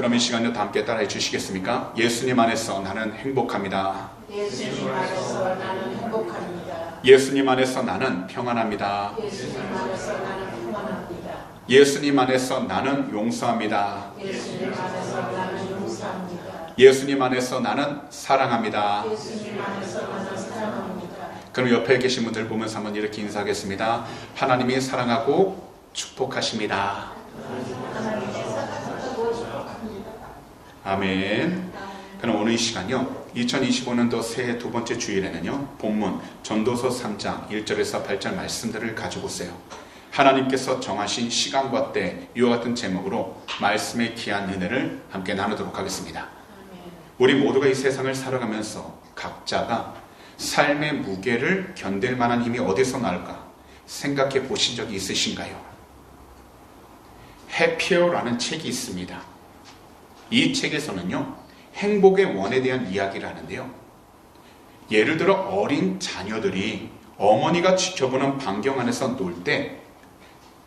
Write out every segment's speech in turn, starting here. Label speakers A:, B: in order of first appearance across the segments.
A: 그럼 이 시간에 다 함께 따라해 주시겠습니까? 예수님 안에서 나는 행복합니다.
B: 예수님 안에서 나는 행복합니다.
A: 예수님 안에서 나는 평안합니다.
B: 예수님 안에서 나는 평안합니다.
A: 예수님 안에서 나는 용서합니다.
B: 예수님 안에서 나는 용서합니다.
A: 예수님 안에서 나는 사랑합니다.
B: 예수님 안에서 나는 사랑합니다.
A: 그럼 옆에 계신 분들 보면서 한번 이렇게 인사하겠습니다. 하나님이 사랑하고 축복하십니다. 아멘. 그럼 오늘 이 시간요. 2025년도 새해 두 번째 주일에는요. 본문 전도서 3장 1절에서 8절 말씀들을 가지고 오세요. 하나님께서 정하신 시간과 때 이와 같은 제목으로 말씀의 귀한 은혜를 함께 나누도록 하겠습니다. 우리 모두가 이 세상을 살아가면서 각자가 삶의 무게를 견딜 만한 힘이 어디서 나올까 생각해 보신 적이 있으신가요? 해피어라는 책이 있습니다. 이 책에서는요, 행복의 원에 대한 이야기를 하는데요. 예를 들어 어린 자녀들이 어머니가 지켜보는 반경 안에서 놀 때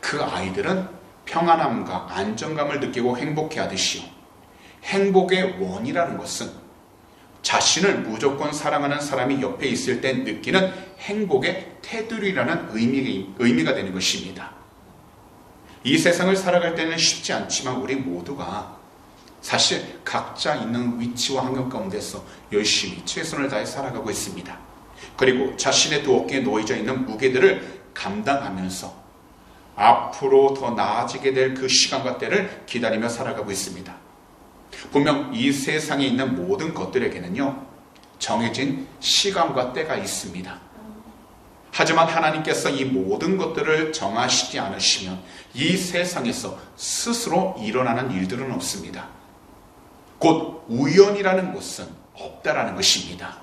A: 그 아이들은 평안함과 안정감을 느끼고 행복해 하듯이요. 행복의 원이라는 것은 자신을 무조건 사랑하는 사람이 옆에 있을 때 느끼는 행복의 테두리라는 의미, 의미가 되는 것입니다. 이 세상을 살아갈 때는 쉽지 않지만 우리 모두가 사실 각자 있는 위치와 환경 가운데서 열심히 최선을 다해 살아가고 있습니다. 그리고 자신의 두 어깨에 놓여져 있는 무게들을 감당하면서 앞으로 더 나아지게 될 그 시간과 때를 기다리며 살아가고 있습니다. 분명 이 세상에 있는 모든 것들에게는요, 정해진 시간과 때가 있습니다. 하지만 하나님께서 이 모든 것들을 정하시지 않으시면 이 세상에서 스스로 일어나는 일들은 없습니다. 곧 우연이라는 것은 없다라는 것입니다.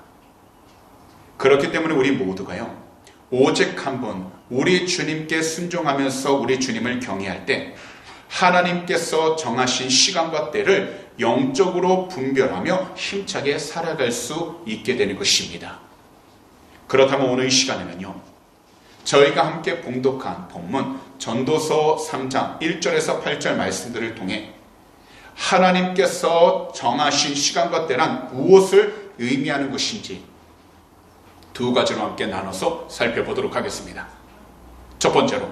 A: 그렇기 때문에 우리 모두가요, 오직 한 번 우리 주님께 순종하면서 우리 주님을 경외할 때 하나님께서 정하신 시간과 때를 영적으로 분별하며 힘차게 살아갈 수 있게 되는 것입니다. 그렇다면 오늘 이 시간에는요. 저희가 함께 봉독한 본문 전도서 3장 1절에서 8절 말씀들을 통해 하나님께서 정하신 시간과 때란 무엇을 의미하는 것인지 두 가지로 함께 나눠서 살펴보도록 하겠습니다. 첫 번째로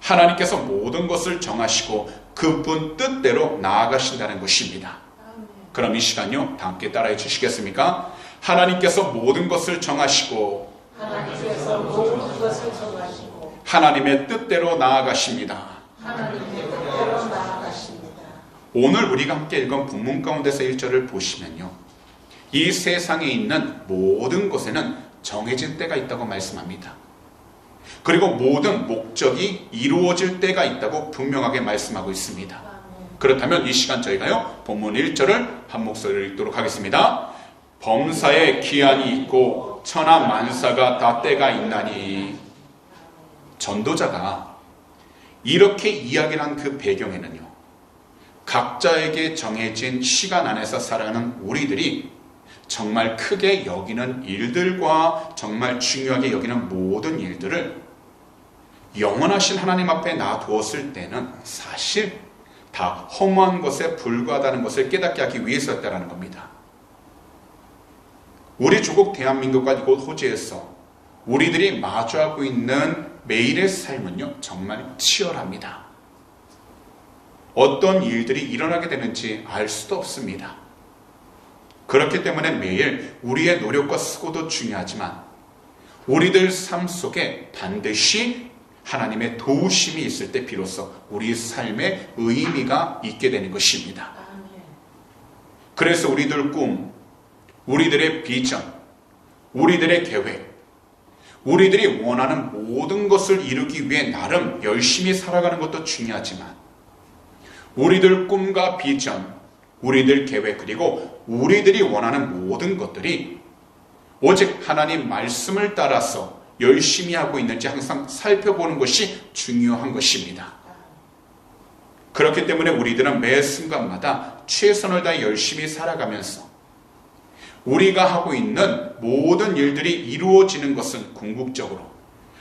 A: 하나님께서 모든 것을 정하시고 그분 뜻대로 나아가신다는 것입니다. 그럼 이 시간요, 다 함께 따라해 주시겠습니까? 하나님께서 모든 것을 정하시고
B: 하나님께서 모든 것을 정하시고
A: 하나님의 뜻대로 나아가십니다.
B: 하나님의 뜻대로 나아가십니다.
A: 오늘 우리가 함께 읽은 본문 가운데서 1절을 보시면요. 이 세상에 있는 모든 것에는 정해진 때가 있다고 말씀합니다. 그리고 모든 목적이 이루어질 때가 있다고 분명하게 말씀하고 있습니다. 그렇다면 이 시간 저희가요, 본문 1절을 한 목소리로 읽도록 하겠습니다. 범사에 기한이 있고 천하 만사가 다 때가 있나니 전도자가 이렇게 이야기를 한 그 배경에는요. 각자에게 정해진 시간 안에서 살아가는 우리들이 정말 크게 여기는 일들과 정말 중요하게 여기는 모든 일들을 영원하신 하나님 앞에 놔두었을 때는 사실 다 허무한 것에 불과하다는 것을 깨닫게 하기 위해서였다는 겁니다. 우리 조국 대한민국과 이곳 호주에서 우리들이 마주하고 있는 매일의 삶은요, 정말 치열합니다. 어떤 일들이 일어나게 되는지 알 수도 없습니다. 그렇기 때문에 매일 우리의 노력과 수고도 중요하지만 우리들 삶 속에 반드시 하나님의 도우심이 있을 때 비로소 우리 삶의 의미가 있게 되는 것입니다. 그래서 우리들 꿈, 우리들의 비전, 우리들의 계획, 우리들이 원하는 모든 것을 이루기 위해 나름 열심히 살아가는 것도 중요하지만 우리들 꿈과 비전, 우리들 계획 그리고 우리들이 원하는 모든 것들이 오직 하나님 말씀을 따라서 열심히 하고 있는지 항상 살펴보는 것이 중요한 것입니다. 그렇기 때문에 우리들은 매 순간마다 최선을 다해 열심히 살아가면서 우리가 하고 있는 모든 일들이 이루어지는 것은 궁극적으로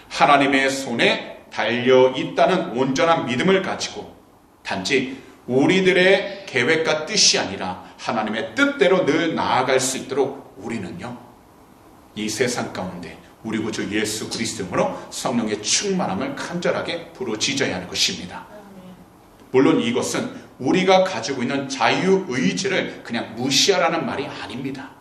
A: 하나님의 손에 달려 있다는 온전한 믿음을 가지고 단지 우리들의 계획과 뜻이 아니라 하나님의 뜻대로 늘 나아갈 수 있도록 우리는요, 이 세상 가운데 우리 구주 예수 그리스도로 성령의 충만함을 간절하게 부르짖어야 하는 것입니다. 물론 이것은 우리가 가지고 있는 자유의지를 그냥 무시하라는 말이 아닙니다.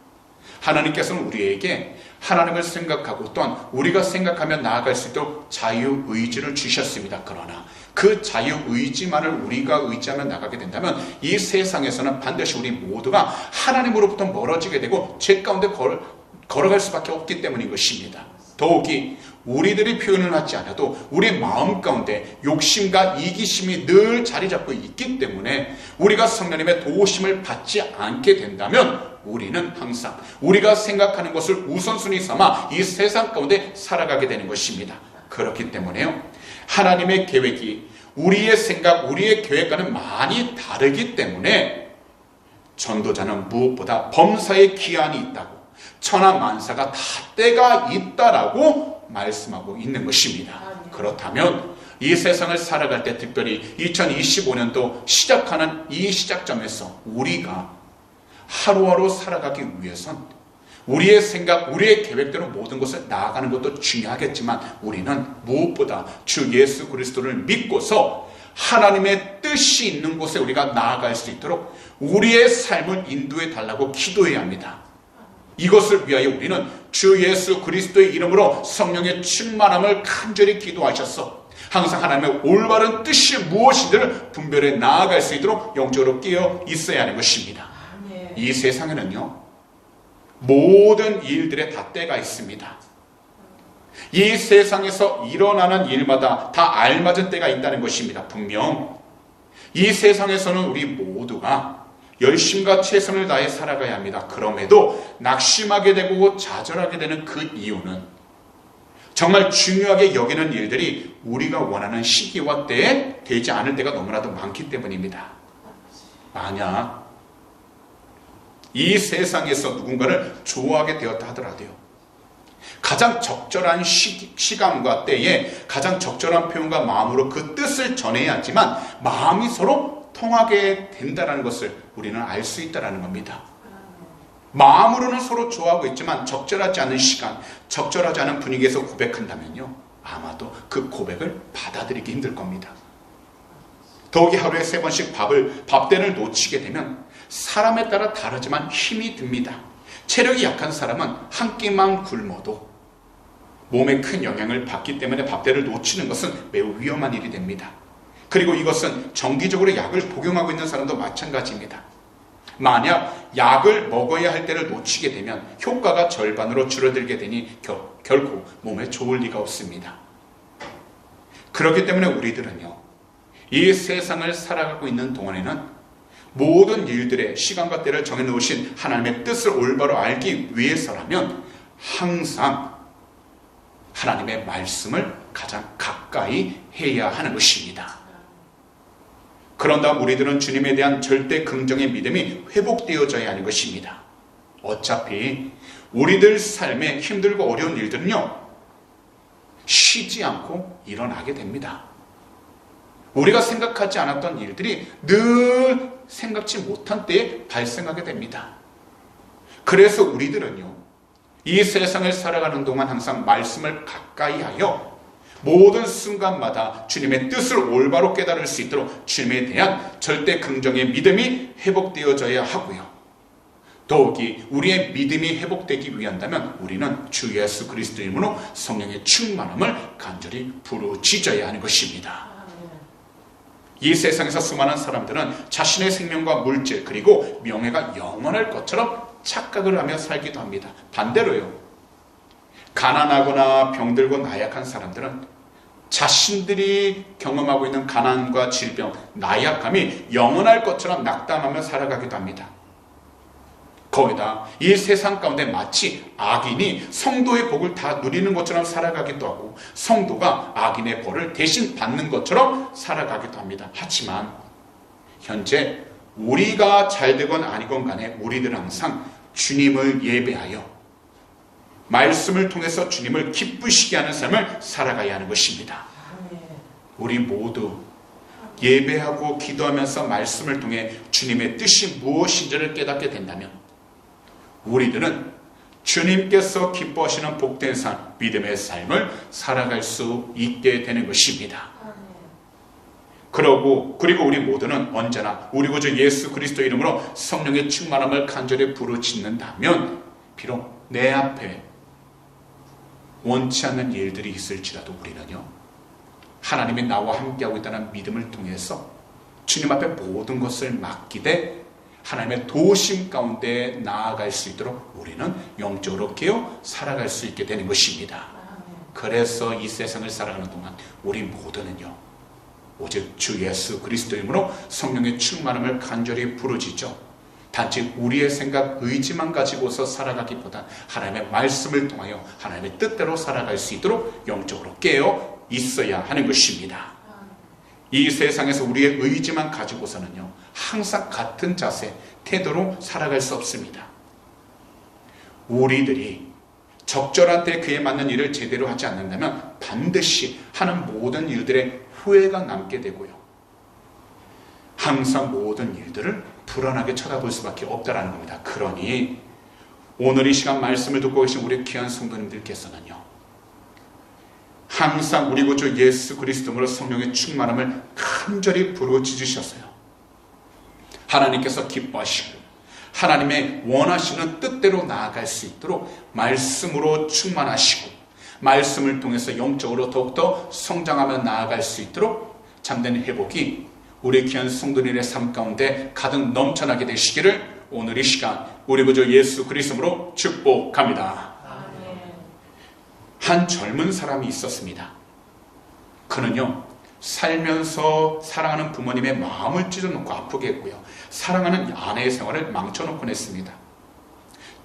A: 하나님께서는 우리에게 하나님을 생각하고 또한 우리가 생각하며 나아갈 수 있도록 자유의지를 주셨습니다. 그러나 그 자유 의지만을 우리가 의지하며 나가게 된다면 이 세상에서는 반드시 우리 모두가 하나님으로부터 멀어지게 되고 죄 가운데 걸, 걸어갈 수밖에 없기 때문인 것입니다. 더욱이 우리들이 표현을 하지 않아도 우리 마음 가운데 욕심과 이기심이 늘 자리 잡고 있기 때문에 우리가 성령님의 도우심을 받지 않게 된다면 우리는 항상 우리가 생각하는 것을 우선순위 삼아 이 세상 가운데 살아가게 되는 것입니다. 그렇기 때문에요. 하나님의 계획이 우리의 생각, 우리의 계획과는 많이 다르기 때문에 전도자는 무엇보다 범사의 기한이 있다고 천하 만사가 다 때가 있다라고 말씀하고 있는 것입니다. 그렇다면 이 세상을 살아갈 때 특별히 2025년도 시작하는 이 시작점에서 우리가 하루하루 살아가기 위해선 우리의 생각, 우리의 계획대로 모든 것을 나아가는 것도 중요하겠지만 우리는 무엇보다 주 예수 그리스도를 믿고서 하나님의 뜻이 있는 곳에 우리가 나아갈 수 있도록 우리의 삶을 인도해 달라고 기도해야 합니다. 이것을 위하여 우리는 주 예수 그리스도의 이름으로 성령의 충만함을 간절히 기도하셔서 항상 하나님의 올바른 뜻이 무엇이든 분별해 나아갈 수 있도록 영적으로 깨어 있어야 하는 것입니다. 이 세상에는요, 모든 일들에 다 때가 있습니다. 이 세상에서 일어나는 일마다 다 알맞은 때가 있다는 것입니다. 분명 이 세상에서는 우리 모두가 열심과 최선을 다해 살아가야 합니다. 그럼에도 낙심하게 되고 좌절하게 되는 그 이유는 정말 중요하게 여기는 일들이 우리가 원하는 시기와 때에 되지 않을 때가 너무나도 많기 때문입니다. 만약 이 세상에서 누군가를 좋아하게 되었다 하더라도요. 가장 적절한 시, 시간과 때에 가장 적절한 표현과 마음으로 그 뜻을 전해야 하지만 마음이 서로 통하게 된다는 것을 우리는 알 수 있다는 겁니다. 마음으로는 서로 좋아하고 있지만 적절하지 않은 시간, 적절하지 않은 분위기에서 고백한다면요. 아마도 그 고백을 받아들이기 힘들 겁니다. 더욱이 하루에 세 번씩 밥을, 밥대를 놓치게 되면 사람에 따라 다르지만 힘이 듭니다. 체력이 약한 사람은 한 끼만 굶어도 몸에 큰 영향을 받기 때문에 밥대를 놓치는 것은 매우 위험한 일이 됩니다. 그리고 이것은 정기적으로 약을 복용하고 있는 사람도 마찬가지입니다. 만약 약을 먹어야 할 때를 놓치게 되면 효과가 절반으로 줄어들게 되니 결, 결코 몸에 좋을 리가 없습니다. 그렇기 때문에 우리들은요, 이 세상을 살아가고 있는 동안에는 모든 일들의 시간과 때를 정해놓으신 하나님의 뜻을 올바로 알기 위해서라면 항상 하나님의 말씀을 가장 가까이 해야 하는 것입니다. 그런 다음 우리들은 주님에 대한 절대 긍정의 믿음이 회복되어져야 하는 것입니다. 어차피 우리들 삶에 힘들고 어려운 일들은요, 쉬지 않고 일어나게 됩니다. 우리가 생각하지 않았던 일들이 늘 생각지 못한 때에 발생하게 됩니다. 그래서 우리들은요, 이 세상을 살아가는 동안 항상 말씀을 가까이 하여 모든 순간마다 주님의 뜻을 올바로 깨달을 수 있도록 주님에 대한 절대 긍정의 믿음이 회복되어져야 하고요. 더욱이 우리의 믿음이 회복되기 위한다면 우리는 주 예수 그리스도 이름으로 성령의 충만함을 간절히 부르짖어야 하는 것입니다. 이 세상에서 수많은 사람들은 자신의 생명과 물질 그리고 명예가 영원할 것처럼 착각을 하며 살기도 합니다. 반대로요. 가난하거나 병들고 나약한 사람들은 자신들이 경험하고 있는 가난과 질병, 나약함이 영원할 것처럼 낙담하며 살아가기도 합니다. 거기다 이 세상 가운데 마치 악인이 성도의 복을 다 누리는 것처럼 살아가기도 하고 성도가 악인의 벌을 대신 받는 것처럼 살아가기도 합니다. 하지만 현재 우리가 잘 되건 아니건 간에 우리들은 항상 주님을 예배하여 말씀을 통해서 주님을 기쁘시게 하는 삶을 살아가야 하는 것입니다. 우리 모두 예배하고 기도하면서 말씀을 통해 주님의 뜻이 무엇인지를 깨닫게 된다면 우리들은 주님께서 기뻐하시는 복된 삶, 믿음의 삶을 살아갈 수 있게 되는 것입니다. 그러고 그리고 우리 모두는 언제나 우리 구주 예수 그리스도 이름으로 성령의 충만함을 간절히 부르짖는다면 비록 내 앞에 원치 않는 일들이 있을지라도 우리는요 하나님이 나와 함께하고 있다는 믿음을 통해서 주님 앞에 모든 것을 맡기되 하나님의 도심 가운데 나아갈 수 있도록 우리는 영적으로 깨어 살아갈 수 있게 되는 것입니다. 그래서 이 세상을 살아가는 동안 우리 모두는요 오직 주 예수 그리스도 이름으로 성령의 충만함을 간절히 부르짖죠. 단지 우리의 생각, 의지만 가지고서 살아가기보다 하나님의 말씀을 통하여 하나님의 뜻대로 살아갈 수 있도록 영적으로 깨어 있어야 하는 것입니다. 이 세상에서 우리의 의지만 가지고서는요, 항상 같은 자세, 태도로 살아갈 수 없습니다. 우리들이 적절한 때 그에 맞는 일을 제대로 하지 않는다면 반드시 하는 모든 일들의 후회가 남게 되고요. 항상 모든 일들을 불안하게 쳐다볼 수밖에 없다라는 겁니다. 그러니 오늘 이 시간 말씀을 듣고 계신 우리 귀한 성도님들께서는요. 항상 우리 구주 예수 그리스도로 성령의 충만함을 간절히 부르짖으셨어요. 하나님께서 기뻐하시고 하나님의 원하시는 뜻대로 나아갈 수 있도록 말씀으로 충만하시고 말씀을 통해서 영적으로 더욱더 성장하며 나아갈 수 있도록 참된 회복이 우리 귀한 성도님의 삶 가운데 가득 넘쳐나게 되시기를 오늘 이 시간 우리 구주 예수 그리스도로 축복합니다. 한 젊은 사람이 있었습니다. 그는요, 살면서 사랑하는 부모님의 마음을 찢어놓고 아프게 했고요. 사랑하는 아내의 생활을 망쳐놓곤 했습니다.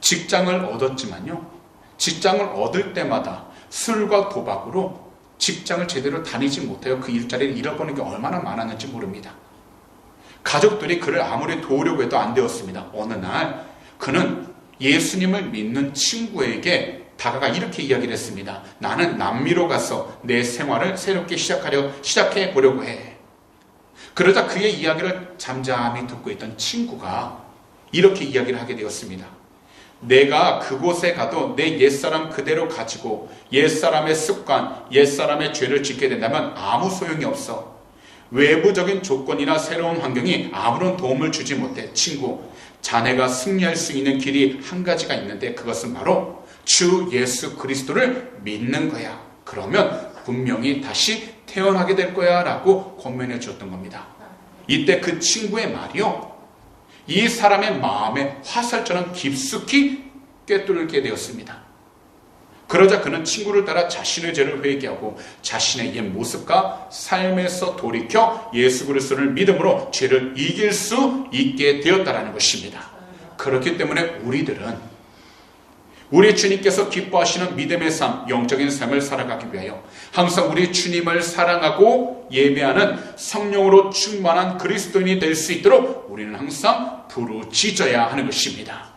A: 직장을 얻었지만요, 직장을 얻을 때마다 술과 도박으로 직장을 제대로 다니지 못하여 그 일자리를 잃어버리는 게 얼마나 많았는지 모릅니다. 가족들이 그를 아무리 도우려고 해도 안 되었습니다. 어느 날 그는 예수님을 믿는 친구에게 다가가 이렇게 이야기를 했습니다. 나는 남미로 가서 내 생활을 새롭게 시작하려 시작해 보려고 해. 그러자 그의 이야기를 잠잠히 듣고 있던 친구가 이렇게 이야기를 하게 되었습니다. 내가 그곳에 가도 내 옛사람 그대로 가지고 옛사람의 습관, 옛사람의 죄를 짓게 된다면 아무 소용이 없어. 외부적인 조건이나 새로운 환경이 아무런 도움을 주지 못해. 친구, 자네가 승리할 수 있는 길이 한 가지가 있는데 그것은 바로 주 예수 그리스도를 믿는 거야. 그러면 분명히 다시 태어나게 될 거야 라고 권면해 주었던 겁니다. 이때 그 친구의 말이요. 이 사람의 마음에 화살처럼 깊숙이 꿰뚫게 되었습니다. 그러자 그는 친구를 따라 자신의 죄를 회개하고 자신의 옛 모습과 삶에서 돌이켜 예수 그리스도를 믿음으로 죄를 이길 수 있게 되었다라는 것입니다. 그렇기 때문에 우리들은 우리 주님께서 기뻐하시는 믿음의 삶, 영적인 삶을 살아가기 위하여 항상 우리 주님을 사랑하고 예배하는 성령으로 충만한 그리스도인이 될 수 있도록 우리는 항상 부르짖어야 하는 것입니다.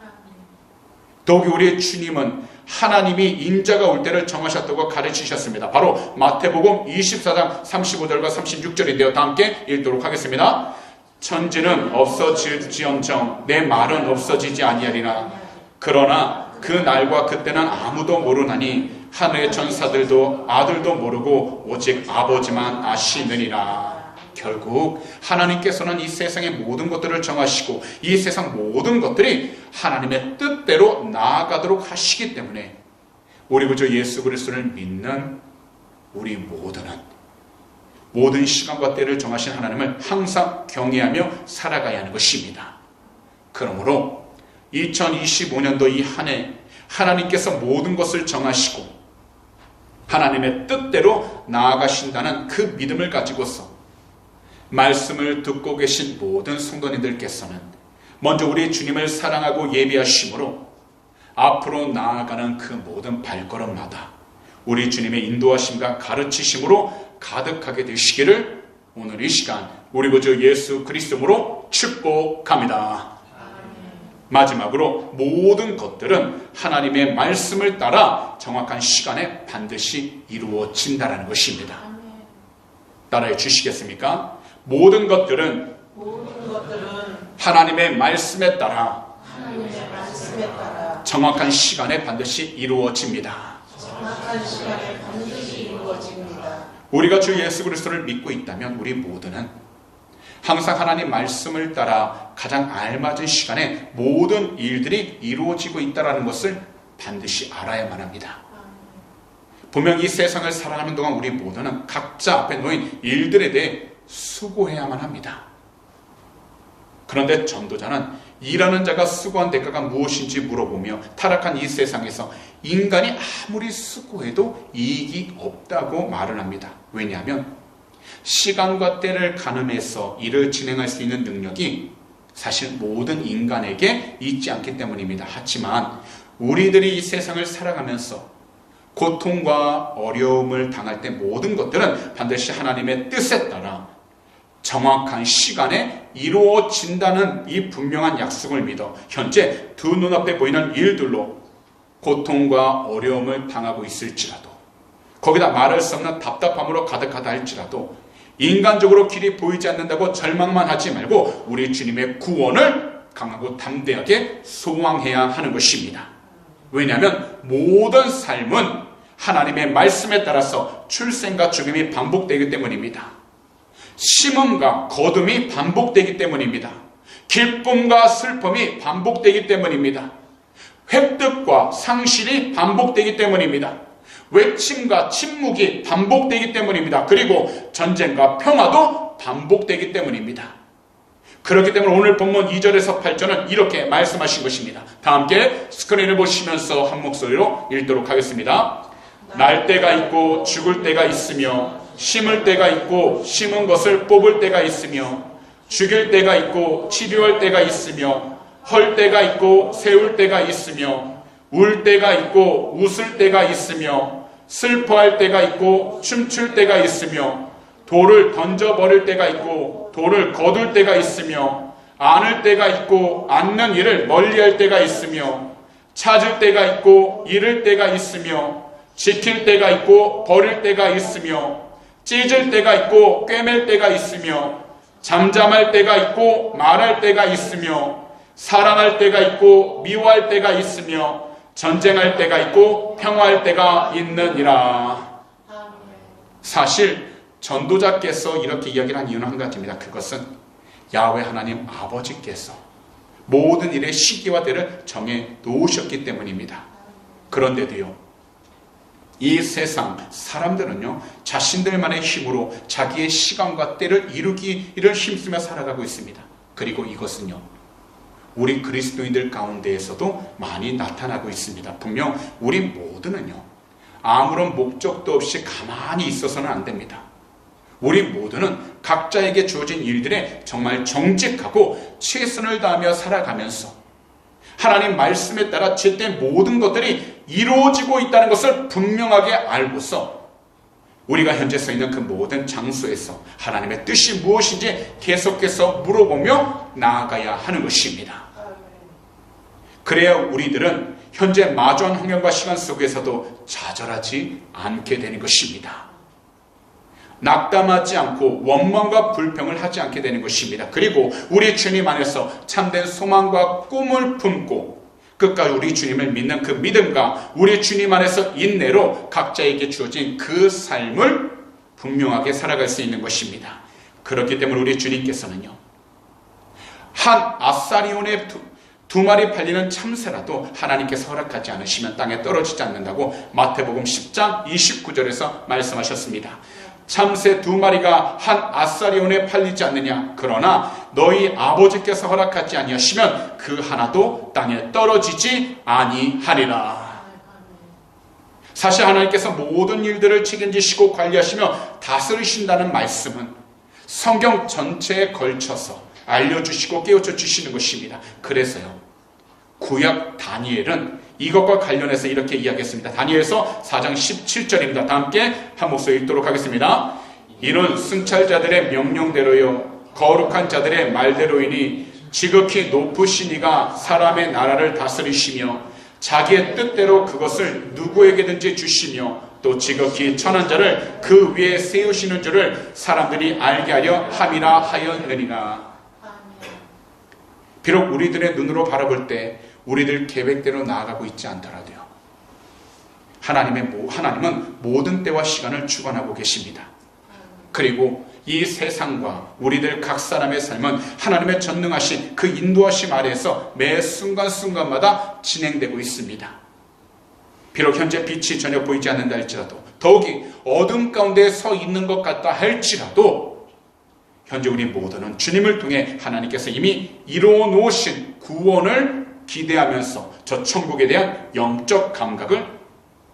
A: 더욱이 우리의 주님은 하나님이 인자가 올 때를 정하셨다고 가르치셨습니다. 바로 마태복음 24장 35절과 36절인데요. 다 함께 읽도록 하겠습니다. 천지는 없어질지언정 내 말은 없어지지 아니하리라. 그러나 그 날과 그때는 아무도 모르나니 하늘의 천사들도 아들도 모르고 오직 아버지만 아시느니라. 결국 하나님께서는 이 세상의 모든 것들을 정하시고 이 세상 모든 것들이 하나님의 뜻대로 나아가도록 하시기 때문에 우리 구주 예수 그리스도를 믿는 우리 모두는 모든 시간과 때를 정하신 하나님을 항상 경외하며 살아가야 하는 것입니다. 그러므로 2025년도 이 한 해 하나님께서 모든 것을 정하시고 하나님의 뜻대로 나아가신다는 그 믿음을 가지고서 말씀을 듣고 계신 모든 성도님들께서는 먼저 우리 주님을 사랑하고 예비하심으로 앞으로 나아가는 그 모든 발걸음마다 우리 주님의 인도하심과 가르치심으로 가득하게 되시기를 오늘 이 시간 우리 구주 예수 그리스도로 축복합니다. 마지막으로 모든 것들은 하나님의 말씀을 따라 정확한 시간에 반드시 이루어진다는 것입니다. 따라해 주시겠습니까? 모든 것들은
B: 모든 것들은
A: 하나님의 말씀에 따라
B: 하나님의 말씀에 따라
A: 정확한 시간에 반드시 이루어집니다.
B: 정확한 시간에 반드시 이루어집니다.
A: 우리가 주 예수 그리스도를 믿고 있다면 우리 모두는 항상 하나님 말씀을 따라 가장 알맞은 시간에 모든 일들이 이루어지고 있다는 것을 반드시 알아야만 합니다. 분명 이 세상을 살아가는 동안 우리 모두는 각자 앞에 놓인 일들에 대해 수고해야만 합니다. 그런데 전도자는 일하는 자가 수고한 대가가 무엇인지 물어보며 타락한 이 세상에서 인간이 아무리 수고해도 이익이 없다고 말을 합니다. 왜냐하면 시간과 때를 가늠해서 일을 진행할 수 있는 능력이 사실 모든 인간에게 있지 않기 때문입니다. 하지만 우리들이 이 세상을 살아가면서 고통과 어려움을 당할 때 모든 것들은 반드시 하나님의 뜻에 따라 정확한 시간에 이루어진다는 이 분명한 약속을 믿어 현재 두 눈앞에 보이는 일들로 고통과 어려움을 당하고 있을지라도 거기다 말할 수 없는 답답함으로 가득하다 할지라도 인간적으로 길이 보이지 않는다고 절망만 하지 말고 우리 주님의 구원을 강하고 담대하게 소망해야 하는 것입니다. 왜냐하면 모든 삶은 하나님의 말씀에 따라서 출생과 죽음이 반복되기 때문입니다. 심음과 거둠이 반복되기 때문입니다. 기쁨과 슬픔이 반복되기 때문입니다. 획득과 상실이 반복되기 때문입니다. 외침과 침묵이 반복되기 때문입니다. 그리고 전쟁과 평화도 반복되기 때문입니다. 그렇기 때문에 오늘 본문 2절에서 8절은 이렇게 말씀하신 것입니다. 다 함께 스크린을 보시면서 한 목소리로 읽도록 하겠습니다. 날 때가 있고 죽을 때가 있으며 심을 때가 있고 심은 것을 뽑을 때가 있으며 죽일 때가 있고 치료할 때가 있으며 헐 때가 있고 세울 때가 있으며 울 때가 있고 웃을 때가 있으며 슬퍼할 때가 있고 춤출 때가 있으며 돌을 던져버릴 때가 있고 돌을 거둘 때가 있으며 안을 때가 있고 않는 일을 멀리할 때가 있으며 찾을 때가 있고 잃을 때가 있으며 지킬 때가 있고 버릴 때가 있으며 찢을 때가 있고 꿰맬 때가 있으며 잠잠할 때가 있고 말할 때가 있으며 사랑할 때가 있고 미워할 때가 있으며 전쟁할 때가 있고 평화할 때가 있느니라. 사실 전도자께서 이렇게 이야기를 한 이유는 한 가지입니다. 그것은 야훼 하나님 아버지께서 모든 일의 시기와 때를 정해 놓으셨기 때문입니다. 그런데도요. 이 세상 사람들은요 자신들만의 힘으로 자기의 시간과 때를 이루기를 힘쓰며 살아가고 있습니다. 그리고 이것은요 우리 그리스도인들 가운데에서도 많이 나타나고 있습니다. 분명 우리 모두는요 아무런 목적도 없이 가만히 있어서는 안 됩니다. 우리 모두는 각자에게 주어진 일들에 정말 정직하고 최선을 다하며 살아가면서 하나님 말씀에 따라 제때 모든 것들이 이루어지고 있다는 것을 분명하게 알고서 우리가 현재 서 있는 그 모든 장소에서 하나님의 뜻이 무엇인지 계속해서 물어보며 나아가야 하는 것입니다. 그래야 우리들은 현재 마주한 환경과 시간 속에서도 좌절하지 않게 되는 것입니다. 낙담하지 않고 원망과 불평을 하지 않게 되는 것입니다. 그리고 우리 주님 안에서 참된 소망과 꿈을 품고 끝까지 우리 주님을 믿는 그 믿음과 우리 주님 안에서 인내로 각자에게 주어진 그 삶을 분명하게 살아갈 수 있는 것입니다. 그렇기 때문에 우리 주님께서는요. 한 아사리온의 두, 두 마리 팔리는 참새라도 하나님께서 허락하지 않으시면 땅에 떨어지지 않는다고 마태복음 10장 29절에서 말씀하셨습니다. 참새 두 마리가 한 아사리온에 팔리지 않느냐? 그러나 너희 아버지께서 허락하지 아니하시면 그 하나도 땅에 떨어지지 아니하리라. 사실 하나님께서 모든 일들을 책임지시고 관리하시며 다스리신다는 말씀은 성경 전체에 걸쳐서 알려주시고 깨우쳐 주시는 것입니다. 그래서요 구약 다니엘은 이것과 관련해서 이렇게 이야기했습니다. 다니엘서 4장 17절입니다. 다 함께 한 목소리 읽도록 하겠습니다. 이는 승찰자들의 명령대로요 거룩한 자들의 말대로이니 지극히 높으신 이가 사람의 나라를 다스리시며 자기의 뜻대로 그것을 누구에게든지 주시며 또 지극히 천한 자를 그 위에 세우시는 줄을 사람들이 알게 하려 함이라 하였느니라. 비록 우리들의 눈으로 바라볼 때 우리들 계획대로 나아가고 있지 않더라도요. 하나님의 모- 하나님은 모든 때와 시간을 주관하고 계십니다. 그리고 이 세상과 우리들 각 사람의 삶은 하나님의 전능하신 그 인도하심 아래에서 매 순간순간마다 진행되고 있습니다. 비록 현재 빛이 전혀 보이지 않는다 할지라도 더욱이 어둠 가운데 서 있는 것 같다 할지라도 현재 우리 모두는 주님을 통해 하나님께서 이미 이루어 놓으신 구원을 기대하면서 저 천국에 대한 영적 감각을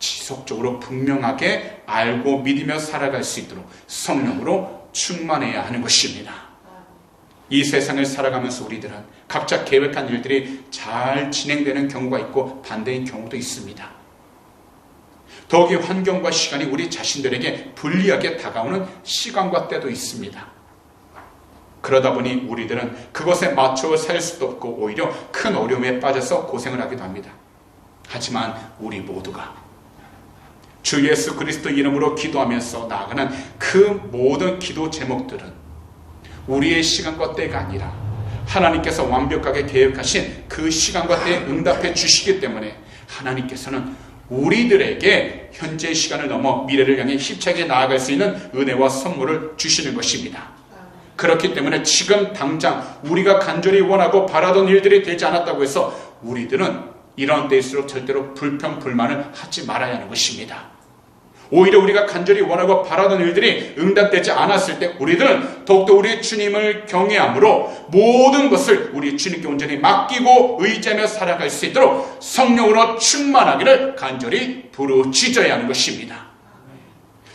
A: 지속적으로 분명하게 알고 믿으며 살아갈 수 있도록 성령으로 충만해야 하는 것입니다. 이 세상을 살아가면서 우리들은 각자 계획한 일들이 잘 진행되는 경우가 있고 반대인 경우도 있습니다. 더욱이 환경과 시간이 우리 자신들에게 불리하게 다가오는 시간과 때도 있습니다. 그러다 보니 우리들은 그것에 맞춰 살 수도 없고 오히려 큰 어려움에 빠져서 고생을 하기도 합니다. 하지만 우리 모두가 주 예수 그리스도 이름으로 기도하면서 나아가는 그 모든 기도 제목들은 우리의 시간과 때가 아니라 하나님께서 완벽하게 계획하신 그 시간과 때에 응답해 주시기 때문에 하나님께서는 우리들에게 현재 시간을 넘어 미래를 향해 힘차게 나아갈 수 있는 은혜와 선물을 주시는 것입니다. 그렇기 때문에 지금 당장 우리가 간절히 원하고 바라던 일들이 되지 않았다고 해서 우리들은 이런 때일수록 절대로 불평, 불만을 하지 말아야 하는 것입니다. 오히려 우리가 간절히 원하고 바라던 일들이 응답되지 않았을 때 우리들은 더욱더 우리 주님을 경외함으로 모든 것을 우리 주님께 온전히 맡기고 의지하며 살아갈 수 있도록 성령으로 충만하기를 간절히 부르짖어야 하는 것입니다.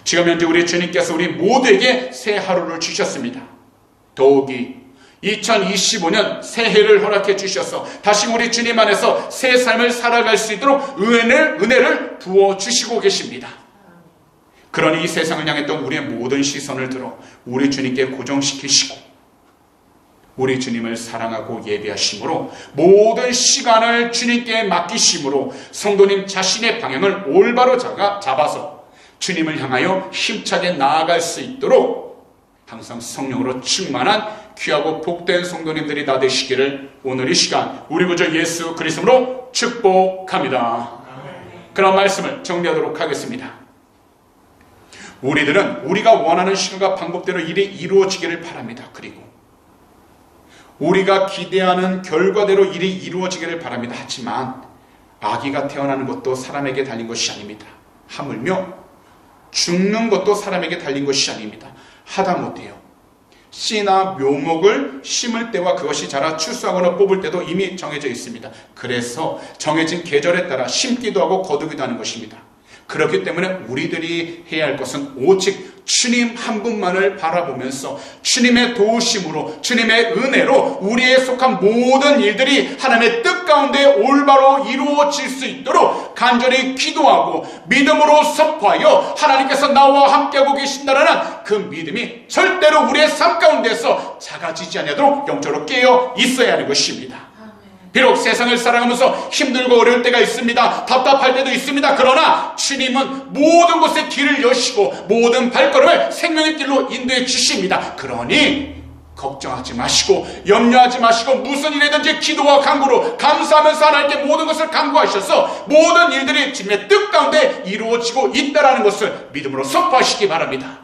A: 지금 현재 우리 주님께서 우리 모두에게 새 하루를 주셨습니다. 더욱이 2025년 새해를 허락해 주셔서 다시 우리 주님 안에서 새 삶을 살아갈 수 있도록 은혜를, 은혜를 부어 주시고 계십니다. 그러니 이 세상을 향했던 우리의 모든 시선을 들어 우리 주님께 고정시키시고 우리 주님을 사랑하고 예배하심으로 모든 시간을 주님께 맡기심으로 성도님 자신의 방향을 올바로 잡아, 잡아서 주님을 향하여 힘차게 나아갈 수 있도록 항상 성령으로 충만한 귀하고 복된 성도님들이 다 되시기를 오늘 이 시간 우리 구주 예수 그리스도로 축복합니다. 그런 말씀을 정리하도록 하겠습니다. 우리들은 우리가 원하는 시간과 방법대로 일이 이루어지기를 바랍니다. 그리고 우리가 기대하는 결과대로 일이 이루어지기를 바랍니다. 하지만 아기가 태어나는 것도 사람에게 달린 것이 아닙니다. 하물며 죽는 것도 사람에게 달린 것이 아닙니다. 하다못해요. 씨나 묘목을 심을 때와 그것이 자라 출수하거나 뽑을 때도 이미 정해져 있습니다. 그래서 정해진 계절에 따라 심기도 하고 거두기도 하는 것입니다. 그렇기 때문에 우리들이 해야 할 것은 오직 주님 한 분만을 바라보면서 주님의 도우심으로 주님의 은혜로 우리에 속한 모든 일들이 하나님의 뜻 가운데 올바로 이루어질 수 있도록 간절히 기도하고 믿음으로 선포하여 하나님께서 나와 함께하고 계신다라는 그 믿음이 절대로 우리의 삶 가운데서 작아지지 않도록 영적으로 깨어 있어야 하는 것입니다. 비록 세상을 살아가면서 힘들고 어려울 때가 있습니다. 답답할 때도 있습니다. 그러나 주님은 모든 곳에 길을 여시고 모든 발걸음을 생명의 길로 인도해 주십니다. 그러니 걱정하지 마시고 염려하지 마시고 무슨 일이든지 기도와 간구로 감사하면서 하나님께 모든 것을 간구하셔서 모든 일들이 주님의 뜻 가운데 이루어지고 있다라는 것을 믿음으로 선포하시기 바랍니다.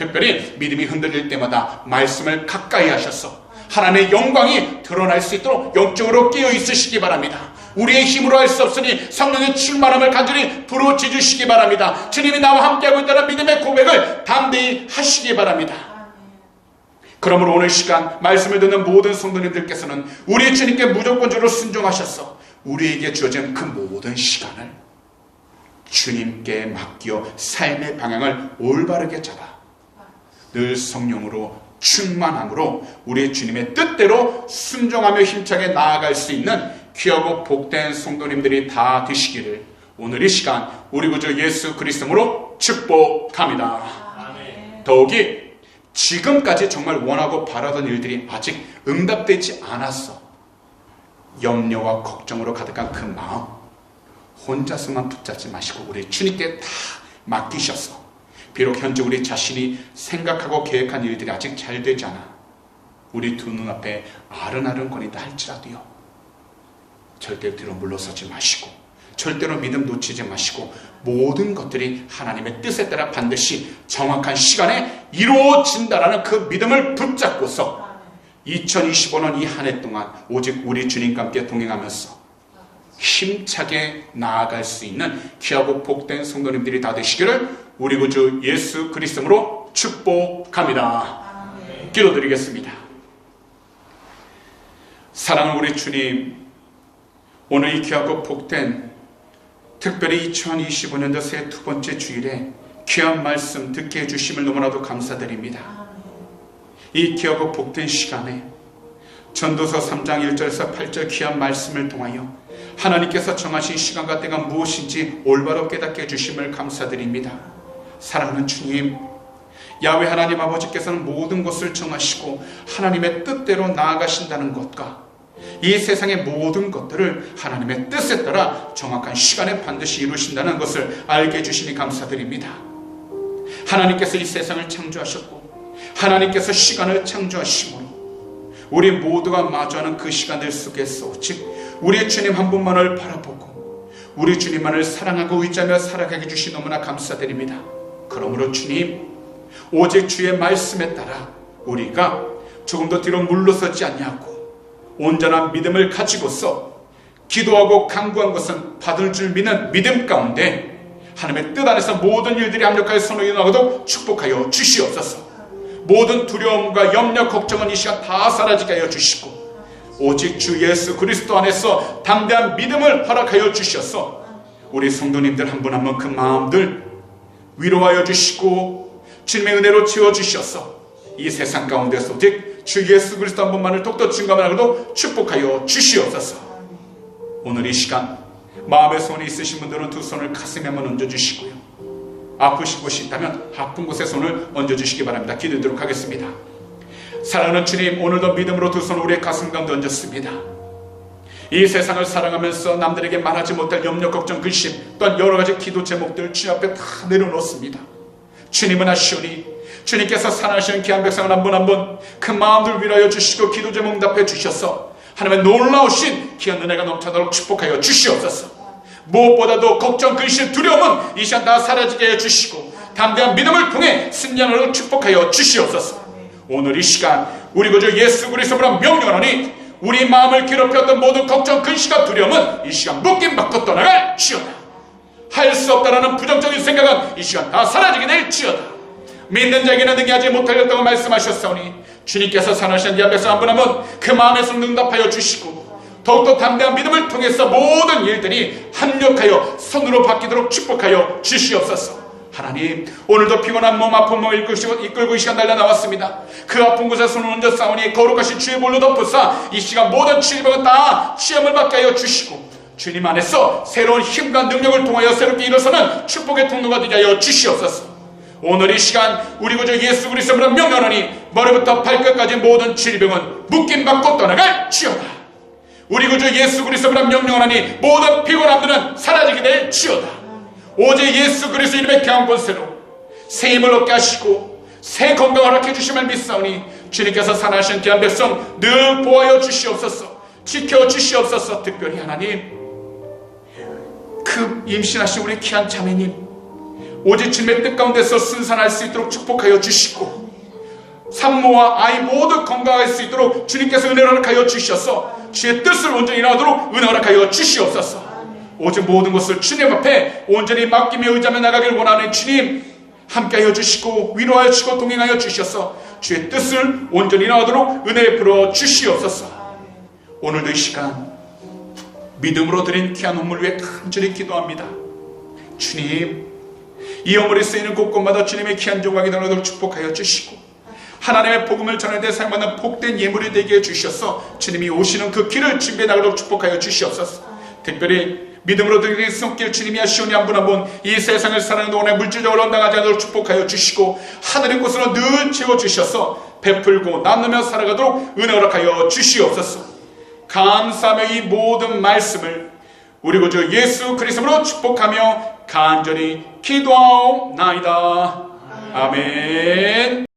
A: 특별히 믿음이 흔들릴 때마다 말씀을 가까이 하셔서 하나님의 영광이 드러날 수 있도록 영적으로 깨어 있으시기 바랍니다. 우리의 힘으로 할 수 없으니 성령의 충만함을 간절히 부르짖 주시기 바랍니다. 주님이 나와 함께하고 있다는 믿음의 고백을 담대히 하시기 바랍니다. 그러므로 오늘 시간 말씀을 듣는 모든 성도님들께서는 우리 주님께 무조건적으로 순종하셔서 우리에게 주어진 그 모든 시간을 주님께 맡겨 삶의 방향을 올바르게 잡아 늘 성령으로 충만함으로 우리 주님의 뜻대로 순종하며 힘차게 나아갈 수 있는 귀하고 복된 성도님들이 다 되시기를 오늘 이 시간 우리 구주 예수 그리스도로 축복합니다. 더욱이 지금까지 정말 원하고 바라던 일들이 아직 응답되지 않았어. 염려와 걱정으로 가득한 그 마음. 혼자서만 붙잡지 마시고 우리 주님께 다 맡기셔서 비록 현재 우리 자신이 생각하고 계획한 일들이 아직 잘 되지 않아 우리 두 눈앞에 아른아른거린다 할지라도요. 절대 뒤로 물러서지 마시고 절대로 믿음 놓치지 마시고 모든 것들이 하나님의 뜻에 따라 반드시 정확한 시간에 이루어진다라는 그 믿음을 붙잡고서 2025년 이 한 해 동안 오직 우리 주님과 함께 동행하면서 힘차게 나아갈 수 있는 귀하고 복된 성도님들이 다 되시기를 우리 구주 예수 그리스도로 축복합니다. 기도드리겠습니다. 사랑하는 우리 주님, 오늘 이 귀하고 복된 특별히 2025년도 새 두 번째 주일에 귀한 말씀 듣게 해주심을 너무나도 감사드립니다. 이 귀하고 복된 시간에 전도서 3장 1절에서 8절 귀한 말씀을 통하여 하나님께서 정하신 시간과 때가 무엇인지 올바로 깨닫게 해주심을 감사드립니다. 사랑하는 주님, 야외 하나님 아버지께서는 모든 것을 정하시고 하나님의 뜻대로 나아가신다는 것과 이 세상의 모든 것들을 하나님의 뜻에 따라 정확한 시간에 반드시 이루신다는 것을 알게 해주시니 감사드립니다. 하나님께서 이 세상을 창조하셨고 하나님께서 시간을 창조하심으로 우리 모두가 마주하는 그 시간들 속에서 오직 우리 주님 한 분만을 바라보고 우리 주님만을 사랑하고 의지하며 살아가게 해주시 너무나 감사드립니다. 그러므로 주님 오직 주의 말씀에 따라 우리가 조금 더 뒤로 물러서지 아니하고 온전한 믿음을 가지고서 기도하고 간구한 것은 받을 줄 믿는 믿음 가운데 하나님의 뜻 안에서 모든 일들이 합력하여 선호이 나가도 축복하여 주시옵소서. 모든 두려움과 염려, 걱정은 이 시간 다 사라지게 하여 주시고 오직 주 예수 그리스도 안에서 담대한 믿음을 허락하여 주셔서 우리 성도님들 한 분 한 분 그 마음들 위로하여 주시고 주님의 은혜로 채워 주셔서 이 세상 가운데서 오직 주 예수 그리스도 한 분만을 독도 증감하고도 축복하여 주시옵소서. 오늘 이 시간 마음의 손이 있으신 분들은 두 손을 가슴에 한번 얹어 주시고요. 아프신 곳이 있다면 아픈 곳에 손을 얹어 주시기 바랍니다. 기도드리도록 하겠습니다. 사랑하는 주님, 오늘도 믿음으로 두 손을 우리의 가슴 가운데 얹었습니다. 이 세상을 사랑하면서 남들에게 말하지 못할 염려, 걱정, 근심, 또한 여러 가지 기도 제목들 주님 앞에 다 내려놓습니다. 주님은 아시오니 주님께서 사랑하시는 귀한 백성을 한 분 한 분 그 마음들 위로하여 주시고 기도 제목 응답해 주셔서 하나님의 놀라우신 귀한 은혜가 넘쳐나도록 축복하여 주시옵소서. 무엇보다도 걱정, 근심, 두려움은 이 시간 다 사라지게 해주시고 담대한 믿음을 통해 승리하는 축복하여 주시옵소서. 오늘 이 시간 우리 구주 예수 그리스도로 명령하니 우리 마음을 괴롭혔던 모든 걱정, 근심과 두려움은 이 시간 묶임 받고 떠나갈 지어다. 할 수 없다라는 부정적인 생각은 이 시간 다 사라지게 될 지어다. 믿는 자에게는 능히 하지 못하겠다고 말씀하셨사오니 주님께서 사나신 이 앞에서 한 분 한 분 그 마음에서 응답하여 주시고 더욱더 담대한 믿음을 통해서 모든 일들이 합력하여 선으로 바뀌도록 축복하여 주시옵소서. 하나님 오늘도 피곤한 몸 아픈 몸을 이끌고, 이 시간 달려 나왔습니다. 그 아픈 곳에 손을 얹어 싸우니 거룩하신 주의 볼로 덮으사 이 시간 모든 질병은 다 시험을 받게 하여 주시고 주님 안에서 새로운 힘과 능력을 통하여 새롭게 일어서는 축복의 통로가 되게 하여 주시옵소서. 오늘 이 시간 우리 구주 예수 그리스도로 명령하니 머리부터 발끝까지 모든 질병은 묶임 받고 떠나갈 지어다. 우리 구주 예수 그리스도로 명령하니 모든 피곤함들은 사라지게 될 지어다. 오직 예수 그리스도 이름의 귀한 권세로 새 힘을 얻게 하시고 새 건강을 허락해 주심을 믿사오니 주님께서 사나신 귀한 백성 늘 보호하여 주시옵소서 지켜 주시옵소서. 특별히 하나님 그 임신하신 우리 귀한 자매님 오직 주님의 뜻 가운데서 순산할 수 있도록 축복하여 주시고 산모와 아이 모두 건강할 수 있도록 주님께서 은혜를 허락하여 주셔서 주의 뜻을 온전히 일하도록 은혜 허락하여 주시옵소서 오직 모든 것을 주님 앞에 온전히 맡기며 의지하며 나가길 원하는 주님 함께하여 주시고 위로하여 주시고 동행하여 주셔서 주의 뜻을 온전히 일하도록 은혜 풀어 주시옵소서. 오늘도 이 시간 믿음으로 드린 귀한 헌물 위해 간절히 기도합니다. 주님 이 어물이 쓰이는 곳곳마다 주님의 귀한 종각이 나누도록 축복하여 주시고 하나님의 복음을 전할 때 사용하는 복된 예물이 되게 해주셔서 주님이 오시는 그 길을 준비해 나가도록 축복하여 주시옵소서. 특별히 믿음으로 드리는 손길 주님이 하시오니 한 분 한 분 이 세상을 사랑하는 동안에 물질적으로 언당하지 않도록 축복하여 주시고 하늘의 곳으로 늘 채워주셔서 베풀고 나누며 살아가도록 은혜 허락하여 주시옵소서 감사하며 이 모든 말씀을 우리 구주 예수 그리스도로 축복하며 간절히 기도하옵나이다. 아멘.